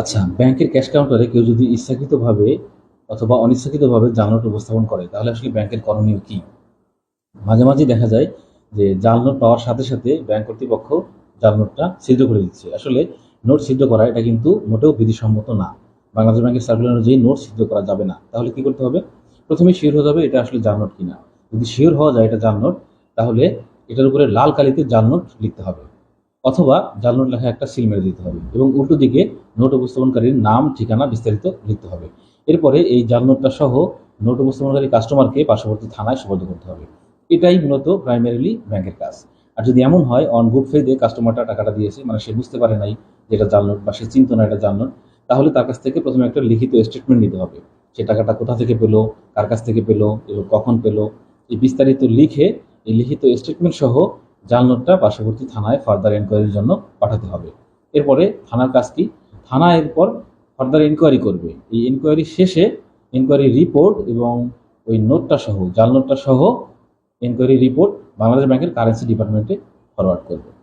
আচ্ছা ব্যাংকের ক্যাশ কাউন্টারে কেউ যদি ইচ্ছাকৃতভাবে অথবা অনিচ্ছাকৃতভাবে জাল নোট উপস্থাপন করে, তাহলে আসলে ব্যাংকের করণীয় কি? মাঝে মাঝে দেখা যায় যে জাল নোট পাওয়ার সাথে সাথে ব্যাংক কর্তৃপক্ষ জাল নোটটা ছিদ্র করে দিচ্ছে। আসলে নোট সিদ্ধ করা এটা কিন্তু মোটেও বিধিসম্মত না। বাংলাদেশ ব্যাংকের সার্কুলার অনুযায়ী নোট সিদ্ধ করা যাবে না। তাহলে কি করতে হবে? প্রথমে শিওর হতে হবে এটা আসলে জাল নোট কিনা। যদি শিওর হওয়া যায় এটা জাল নোট তাহলে এটার উপরে লাল কালিতে জাল নোট লিখতে হবে। অথবা জাল নোট লেখা একটা সিল মেরে দিতে হবে এবং উল্টো দিকে নোট উপস্থাপনকারীর নাম, ঠিকানা বিস্তারিত লিখতে হবে। এরপরে এই জাল নোটটা সহ নোট উপস্থাপনকারী কাস্টমারকে পার্শ্ববর্তী থানায় সুপর্দ করতে হবে। এটাই মূলত প্রাইমারিলি ব্যাংকের কাজ। আর যদি এমন হয় অন গুড ফেদে কাস্টমারটা টাকাটা দিয়েছে মানে সে বুঝতে পারে নাই যে এটা জাল নোট বা সে চিন্ত না এটা জাল নোট তাহলে তার কাছ থেকে প্রথমে একটা লিখিত স্টেটমেন্ট নিতে হবে। সে টাকাটা কোথা থেকে পেল, কার কাছ থেকে পেল, এবং কখন পেল, এই বিস্তারিত লিখে এই লিখিত স্টেটমেন্ট সহ জাল নোটটা পার্শ্ববর্তী থানায় ফার্দার এনকোয়ারির জন্য পাঠাতে হবে। এরপরে থানার কাজ কি? থানা এরপর ফার্দার এনকোয়ারি করবে। এই এনকোয়ারি শেষে এনকোয়ারি রিপোর্ট এবং ওই নোটটা সহ জাল নোটটা সহ এনকোয়ারি রিপোর্ট বাংলাদেশ ব্যাংকের কারেন্সি ডিপার্টমেন্টে ফরওয়ার্ড করবে।